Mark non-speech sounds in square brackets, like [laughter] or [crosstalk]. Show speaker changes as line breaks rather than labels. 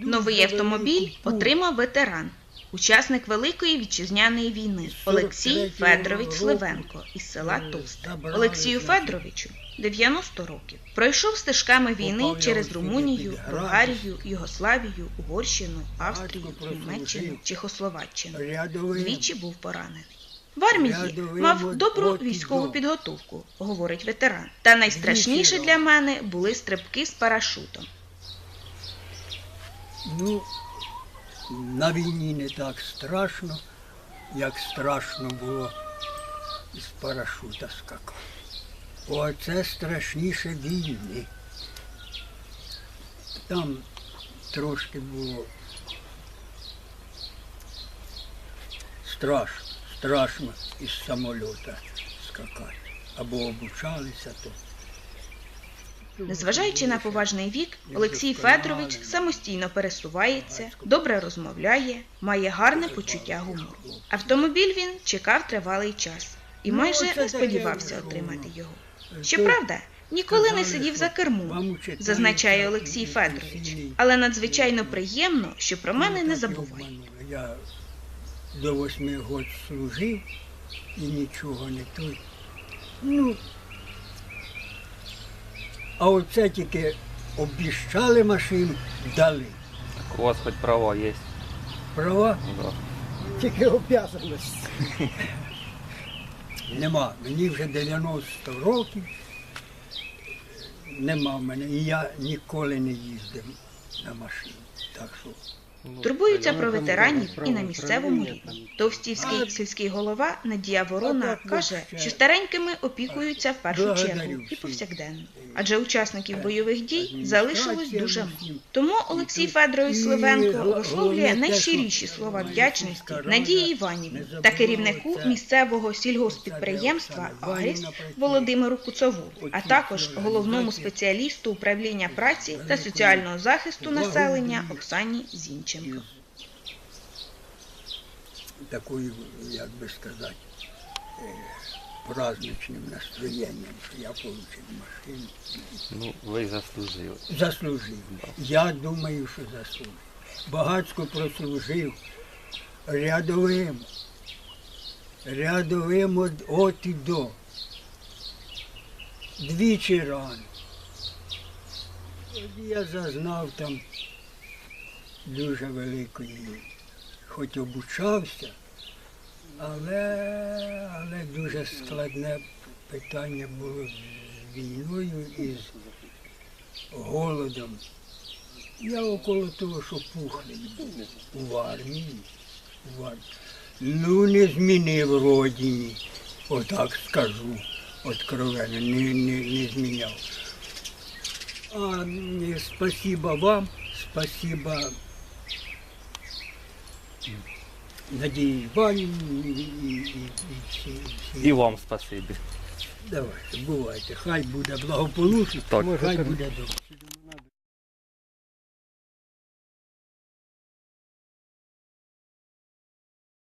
Новий автомобіль отримав ветеран, учасник Великої вітчизняної війни Олексій
43-го
Федорович Сливенко із села
е, забрали,
Олексію Федоровичу 90 років. Пройшов стежками війни через Румунію. Болгарію, Югославію, Угорщину, Австрію, Німеччину, Чехословаччину. Двічі був поранений. В армії мав добру військову підготовку, говорить ветеран. Та найстрашніше для мене були стрибки з парашутом.
Ну, на війні не так страшно, як страшно було з парашута скакати. Оце страшніше війни. Там трошки було страшно, страшно із самольота скакати. Або обучалися, то.
Незважаючи на поважний вік, Олексій Федорович самостійно пересувається, добре розмовляє, має гарне почуття гумору. Автомобіль він чекав тривалий час і
Ну,
майже не сподівався отримати його. Щоправда, ніколи не сидів за кермом, зазначає Олексій Федорович. Але надзвичайно приємно, що про мене
Ну,
не забуває.
Я до восьми років служив і нічого не той. Ну, а оце тільки обіщали машину, дали.
Так у вас хоч права є.
Права
Да.
тільки обов'язаності. [laughs] Нема. Мені вже 90 років. Нема в мене. І я ніколи не їздив на машині. Так що
Турбуються про ветеранів і на місцевому рівні. Товстівський сільський голова Надія Ворона каже, що старенькими опікуються в першу чергу і повсякденно. Адже учасників бойових дій залишилось дуже мало. Тому Олексій Федорович Сливенко висловлює найщиріші слова вдячності Надії Іванівні та керівнику місцевого сільгоспідприємства Агріс Володимиру Куцову, а також головному спеціалісту управління праці та соціального захисту населення Оксані Зінченко.
такою, як би сказати, е, праздничним настроєнням, що я отримав машину.
Ну, ви заслужили.
Заслужив. Я думаю, що заслужив. Багацько прослужив рядовим. Рядовим от, от і до. Двічі. Тоді я зазнав там дуже великої, хоч обучався, але, але дуже складне питання було з війною і з голодом. Я около того, що пухлий був у армії. В армії. Ну, не змінив родині, отак скажу, откровенно, не, не, не зміняв. А спасибо вам, спасибо Надії Іванівні і, і, і, і.
І вам спасибі.
Давайте, бувайте. Хай буде благополучно,
Так.
хай буде добре.